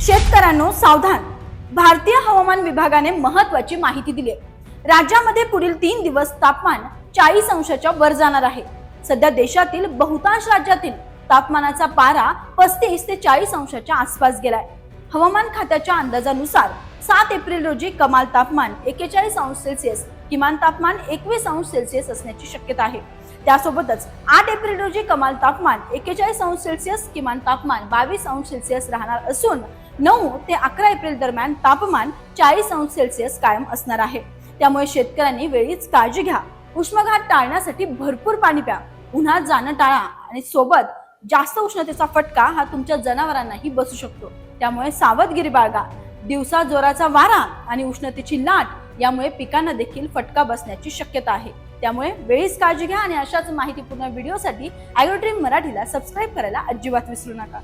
शेतकऱ्यांनो सावधान. भारतीय हवामान विभागाने महत्वाची माहिती दिली आहे. राज्यामध्ये पुढील तीन दिवस तापमान चाळीस अंशाच्या वर जाणार आहे. सध्या देशातील बहुतांश राज्यातील तापमानाचा पारा पस्तीस ते चाळीस अंशाच्या आसपास गेलाय. हवामान खात्याच्या अंदाजानुसार सात एप्रिल रोजी कमाल तापमान एकेचाळीस अंश सेल्सिअस किमान तापमान एकवीस अंश सेल्सिअस असण्याची शक्यता आहे. त्यासोबतच आठ एप्रिल रोजी कमाल तापमान एकेचाळीस अंश सेल्सिअस किमान तापमान बावीस अंश सेल्सिअस राहणार असून नऊ ते अकरा एप्रिल दरम्यान तापमान चाळीस अंश सेल्सिअस कायम असणार आहे. त्यामुळे शेतकऱ्यांनी वेळीच काळजी घ्या. उष्माघात टाळण्यासाठी भरपूर पाणी प्या. उन्हात जाणं टाळा आणि सोबत जास्त उष्णतेचा फटका हा तुमच्या जनावरांनाही बसू शकतो. त्यामुळे सावधगिरी बाळगा. दिवसा जोराचा वारा आणि उष्णतेची लाट यामुळे पिकांना देखील फटका बसण्याची शक्यता आहे. त्यामुळे वेळीच काळजी घ्या आणि अशाच माहितीपूर्ण व्हिडिओसाठी आयोड्रीम मराठीला सबस्क्राईब करायला अजिबात विसरू नका.